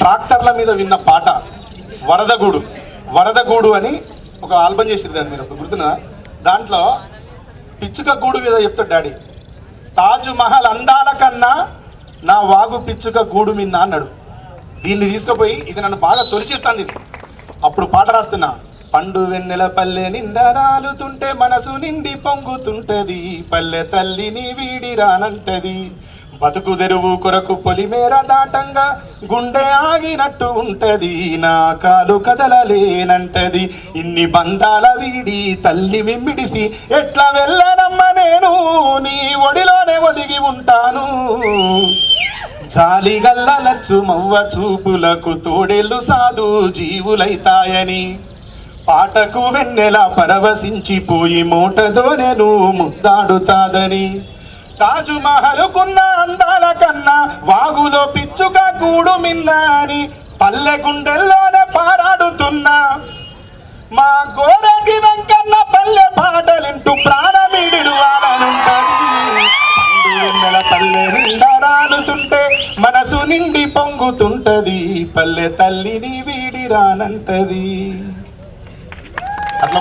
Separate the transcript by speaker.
Speaker 1: ట్రాక్టర్ల మీద విన్న పాట వరదగూడు. వరదగూడు అని ఒక ఆల్బమ్ చేసారు దాని మీరు గుర్తున దాంట్లో పిచ్చుక గూడు మీద చెప్తాడు డాడీ తాజ్ మహల్ అందాల కన్నా నా వాగు పిచ్చుక గూడు మిన్న అన్నాడు. దీన్ని తీసుకుపోయి ఇది నన్ను బాగా తొలిచిస్తాంది ఇది. అప్పుడు పాట రాస్తున్నా పండు వెన్నెల పల్లె నిండా రాలుతుంటే మనసు నిండి పొంగుతుంటది పల్లె తల్లిని వీడి రానంటది బతుకు తెరువు కొరకు పొలిమేర దాటంగా గుండె ఆగినట్టు ఉంటది. నా కాలు కదలలేనంటది. ఇన్ని బంధాల వీడి తల్లి మిమ్మిడిసి ఎట్లా వెళ్ళనమ్మ నేను? నీ ఒడిలోనే ఒదిగి ఉంటాను. జాలి గల్లలచ్చు మవ్వ చూపులకు తోడేళ్ళు సాధు జీవులైతాయని. పాటకు వెన్నెల పరవశించిపోయి మూటదోనెను ముద్దాడుతాదని. తాజు మహలుకున్న అందాల కన్నా వాగులో పిచ్చుక గూడు మిన్నా అని పల్లె గుండెల్లోనే పారాడుతున్నా. మా గోరటి వెంకన్న పల్లె పాటలింటూ ప్రాణమిడిడు పల్లె నిండా రాలుతుంటే మనసు నిండి పొంగుతుంటది. పల్లె తల్లిని వీడి రానంటది. అట్లా